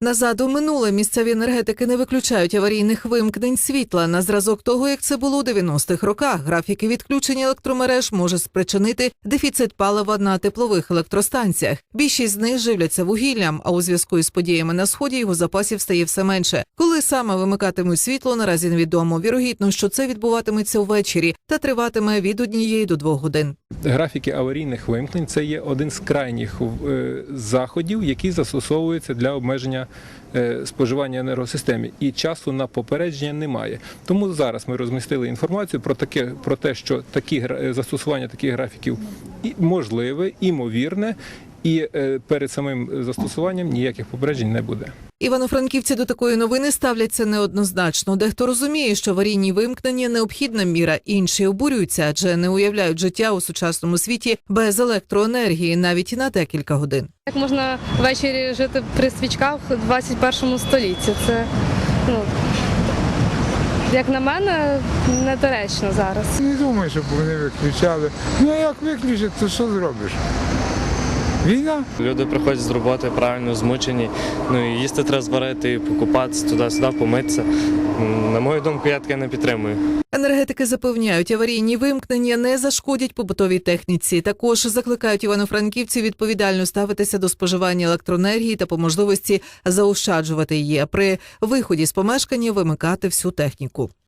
Назад у минуле місцеві енергетики не виключають аварійних вимкнень світла на зразок того, як це було у 90-х роках. Графіки відключення електромереж може спричинити дефіцит палива на теплових електростанціях. Більшість з них живляться вугіллям, а у зв'язку із подіями на сході його запасів стає все менше. Коли саме вимикатимуть світло, наразі невідомо. Вірогідно, що це відбуватиметься увечері та триватиме від однієї до двох годин. Графіки аварійних вимкнень це є один з крайніх е, заходів, які застосовуються для обмеження е, споживання енергосистеми. І часу на попередження немає. Тому зараз ми розмістили інформацію про таке про те, що такі е, застосування таких графіків можливе, імовірне, і перед самим застосуванням ніяких попереджень не буде. Івано-франківці до такої новини ставляться неоднозначно. Дехто розуміє, що аварійні вимкнення необхідна міра, інші обурюються, адже не уявляють життя у сучасному світі без електроенергії навіть і на декілька годин. Як можна ввечері жити при свічках у 21 столітті? Це, ну, як на мене, недоречно зараз. Не думаю, щоб вони виключали. Ну як виключать, то що зробиш? Війна? Люди приходять з роботи правильно змучені. Ну і їсти треба зварити, і покупатися туди-сюди, помитися. На мою думку, я таке не підтримую. Енергетики запевняють, аварійні вимкнення не зашкодять побутовій техніці. Також закликають івано-франківців відповідально ставитися до споживання електроенергії та по можливості заощаджувати її, а при виході з помешкання вимикати всю техніку.